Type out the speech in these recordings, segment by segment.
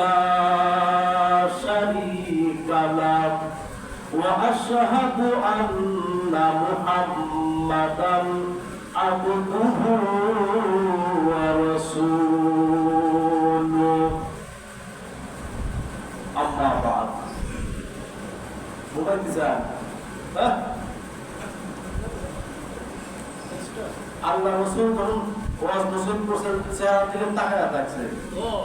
لا شريك له وأشهد أن محمدا عبده ورسوله أما بعد مغنزان ها আল্লাহ রসুল যখন ওয়াজ নসুল করছেন চেহারা দিকে তাকায় থাকছে হ্যাঁ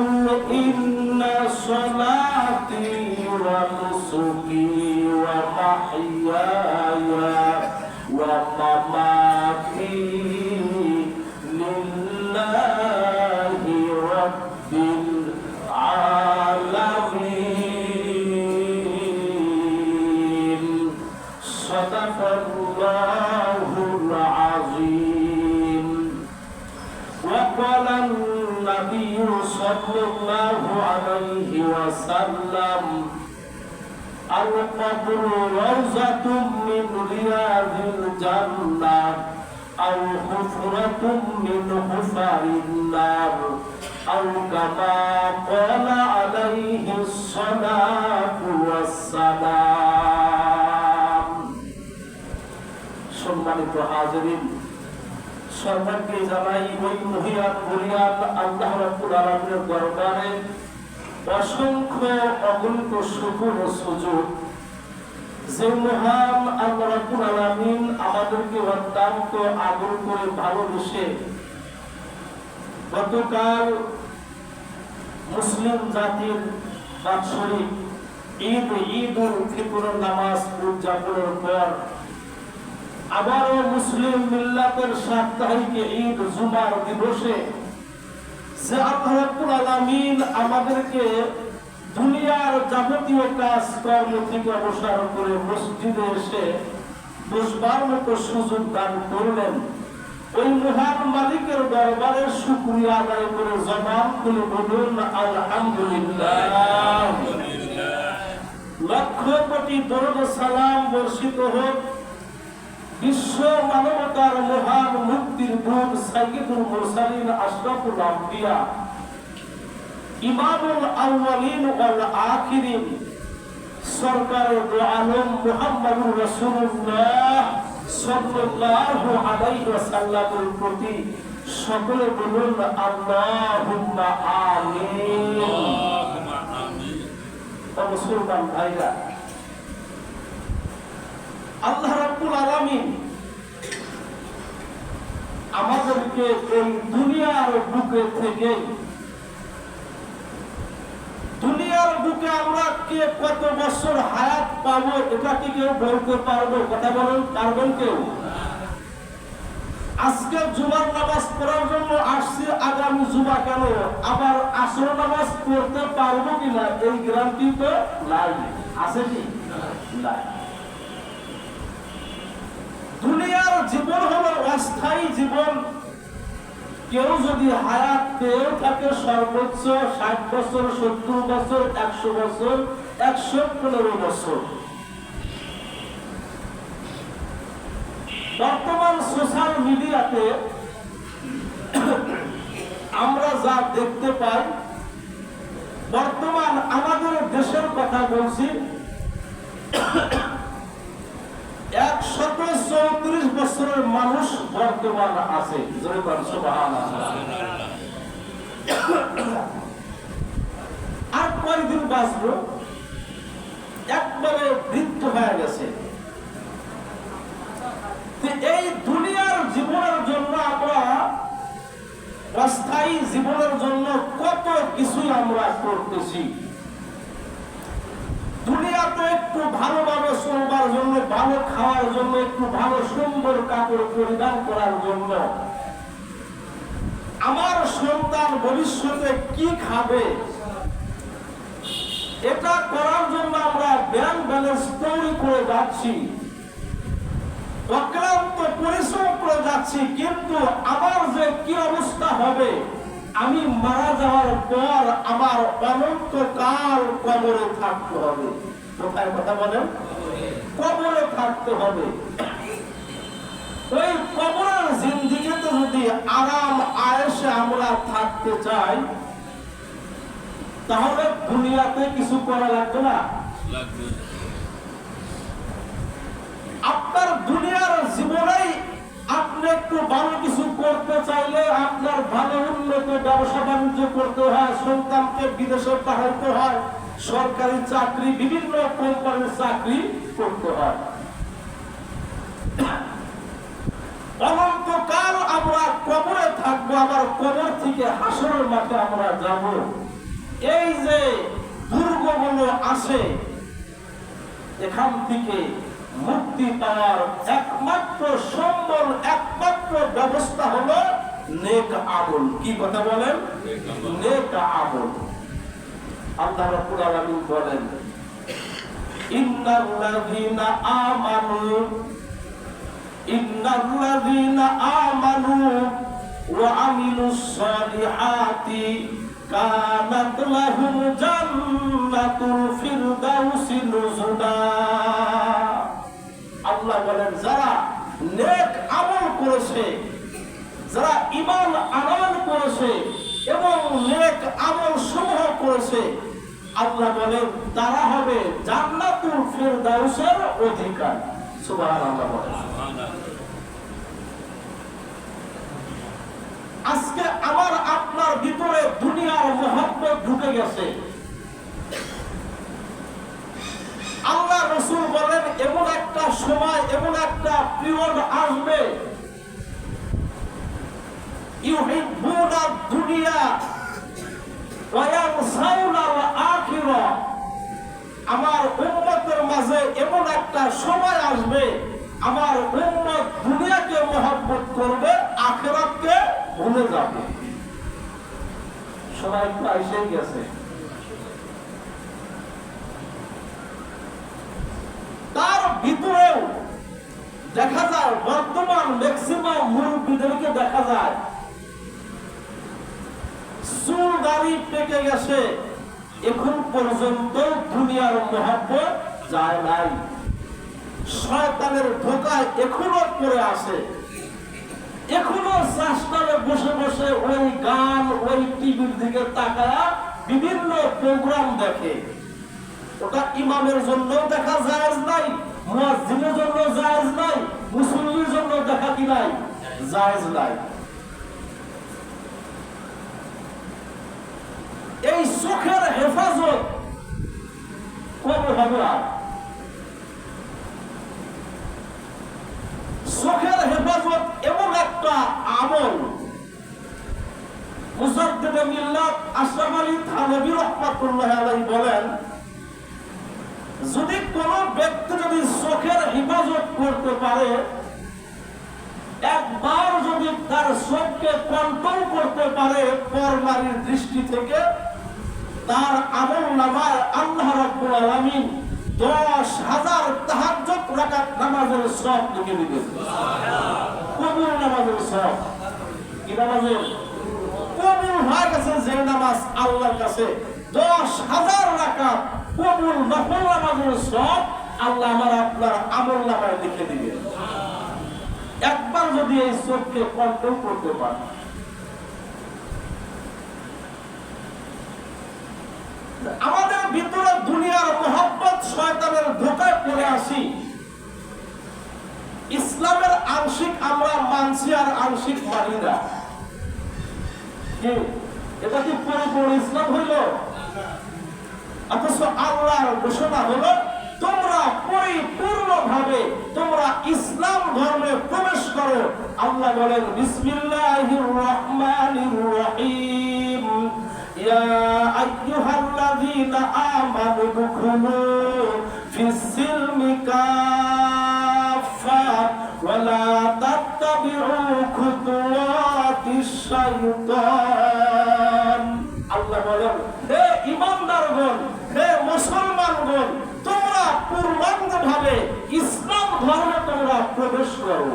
إن صلاتي ونسكي ومحياي ومماتي لله رب العالمين صدق الله صلى الله عليه وسلم القبر روزة من رياض الجنة أو حفرة من حفر النار أو كما قال عليه الصلاة والسلام সম্মানিত হাজরিন সর্বাগ্রে জানাই ওই মহিয়ান বলিয়ান আল্লাহ রাব্বুল আলামিনের দরবারে অসংখ্য অগণিত শুকর ও সুযোগ। যে মহান আল্লাহ রাব্বুল আলামিন আমাদেরকে অত্যন্ত আদর করে ভালোবেসে গতকাল মুসলিম জাতির বাৎসরিক ঈদ ঈদ উল ফিতরের নামাজ উদযাপনের পর আবারও মুসলিম মিল্লাতের সাপ্তাহিক ঈদ জুমার দিবসে যে আল্লাহ রাব্বুল আলামিন আমাদেরকে দুনিয়ার যাবতীয় কাজ কর্ম থেকে অবসর করে মসজিদে এসে বসবার মতো সুযোগ দান করলেন। ওই মহান মালিকের দরবারে শুকরিয়া আদায় করে জবান খুলে বলুন আলহামদুলিল্লাহ। লক্ষ কোটি দরদ সালাম বর্ষিত হোক। বিশ্ব মানবতার মহান মুক্তির দূত সাইয়্যিদুল মুরসালিন আশরাফুল আম্বিয়া। ইমামুল আউয়ালিন ওয়াল আখিরিন। সরকার আলম মুহাম্মদুর রাসূলুল্লাহ সাল্লাল্লাহু আলাইহি ওয়াসাল্লামের প্রতি সকলে বলুন আল্লাহুম্মা আমিন। মুসলমান ভাইরা আল্লাহ রাব্বুল আলামিন আমাদেরকে এই দুনিয়ার বুকে থেকে দুনিয়ার বুকে আমরা কে কত বছর হায়াত পাবো, এটা কি কেউ বলতে পারব? কথা বলেন, পারবেন কেউ? আজকে জুমার নামাজ পড়ার জন্য আসছি, আগামী জুমা কেন? আবার আসর নামাজ পড়তে পারব কিনা? এই গ্যারান্টি তো নাই। আছে কি? নাই। জীবন অস্থায়ী জীবন। কেউ যদি হায়াত পেয়েও থাকে সর্বোচ্চ ষাট বছর, সত্তর বছর, একশো বছর, একশো পনেরো বছর। বর্তমান সোশ্যাল মিডিয়াতে আমরা যা দেখতে পাই, বর্তমান আমাদের দেশের কথা বলছি। বছরের মানুষ বর্তমান আছে। আর বাঁচবো একবারে বৃদ্ধ হয়ে গেছে। এই দুনিয়ার জীবনের জন্য আমরা, অস্থায়ী জীবনের জন্য কত কিছুই আমরা করতেছি। আমার সন্তান ভবিষ্যতে কি খাবে? এটা করার জন্য আমরা ব্যালেন্স তৈরি করে যাচ্ছি। অক্লান্ত পরিশ্রম করে যাচ্ছি, কিন্তু আমার যে কি অবস্থা হবে, আমি মারা যাওয়ার পর আমার কবরে থাকতে হবে। কোথায় কথা বলেন কবরে থাকতে হবে। ওই কবরের জিন্দিগিতে যদি আরাম আয়েসে আমরা থাকতে চাই তাহলে দুনিয়াতে কিছু করা লাগবে না। আপনার দুনিয়ার জীবনেই আপনি একটু ভালো কিছু করতে চাইলে আপনার ভালো উন্নত ব্যবসা বাণিজ্য করতে হয় সন্তানকে বিদেশে পাঠাইতে হয়। সরকারি চাকরি বিভিন্ন কোম্পানির চাকরি করতে হয়। অনন্তকাল আমরা কবরে থাকব আবার কবর থেকে হাসরের মাঠে আমরা যাব। এই যে দুর্গগুলো আসে এখান থেকে মুক্তি পাওয়ার একমাত্র সম্বল একমাত্র ব্যবস্থা হলো নেক আমল। কি কথা বলেন? নেক আমল। আল্লাহ বলেন, ইন্নাল্লাযীনা আমানু ইন্নাল্লাযীনা আমানু ওয়া আমিলুস সালিহাতি কানাত লাহুম জান্নাতুল ফিরদাউসি আল্লাহ বলেন, যারা নেক আমল করেছে, যারা ইমান আনয়ন করেছে এবং নেক আমল সমূহ করেছে আল্লাহ বলেন, তারা হবে জান্নাতুল ফিরদাউসের অধিকার। সুবহানাল্লাহ আজকে আমার আপনার ভিতরে দুনিয়ার মহব্বত ঢুকে গেছে। আল্লাহ রসুল বলেন, এমন একটা সময়, এমন একটা পিরিয়ড আসবে। ইউহিব্বুনা দুনিয়া ওয়া ইয়ানসাউনা আখিরা আমার উম্মতের মাঝে এমন একটা সময় আসবে, আমার উম্মত দুনিয়াকে মহব্বত করবে, আখিরাতকে ভুলে যাবে। সবাই এসে গেছে। তার ভিতরেও দেখা যায়, বর্তমান ম্যাক্সিমাম মুরব্বীদেরকে দেখা যায়। চুল দাড়ি পেকে গেছে। এখন পর্যন্ত দুনিয়ার মহব্বত যায় নাই। শয়তানের ধোকায় এখনও পড়ে আছে। এখনও চাষটারে বসে বসে ওই গান, ওই টিভির দিকে তাকায়া বিভিন্ন প্রোগ্রাম দেখে। ওটা ইমামের জন্য দেখা জায়েজ নাই, মুয়াজ্জিনের জন্য জায়েজ নাই, মুসল্লির জন্য দেখা কি নাই? জায়েজ নাই। এই চোখের হেফাজত কবে হবে আর চোখের হেফাজত এমন একটা আমল। বলেন, যদি কোন ব্যক্তি যদি চোখের হেফাজত করতে পারে একবার যদি তার চোখকে কন্ট্রোল করতে পারে পরমারির দৃষ্টি থেকে, তার আমল নামায় আল্লাহ রাব্বুল আলামিন দশ হাজার তাহাজ্জুদ রাকাত নামাজের সব লিখে দিবেন। কবুল নামাজের সব কি নামাজের? কবুল হয়ে গেছে যে নামাজ আল্লাহর কাছে। দশ হাজার রাকাত কবুল নফল নামাজের সব আল্লাহ আমার আপনার আমল নামায় লিখে দিবে একবার যদি এই চোখকে কন্ট্রোল করতে পারে, আমাদের ভিতরে দুনিয়ার মোহাম্মত শয়তানের ধোকায় পড়ে আসি। ইসলামের আংশিক আমরা মানছি আর আংশিক মানি না। এটা কি পরিপূর্ণ ইসলাম হইল? অথচ আল্লাহর ঘোষণা হলো তোমরা পরিপূর্ণ ভাবে তোমরা ইসলাম ধর্মে প্রবেশ করো। আল্লাহ বলেন, বিসমিল্লাহির রহমানির রহিম। ইয়া আইয়ুহাল্লাযীনা আমানু দুখুলু ফিস সিলমি কাফা ওয়ালা তাত্তাবিউ খুতুওয়াতিশ শাইতান আল্লাহ বলেন, হে ইমানদারগণ হে মুসলমানগণ তোমরা পূর্ণাঙ্গ ভাবে ইসলাম ধর্মে তোমরা প্রবেশ করো।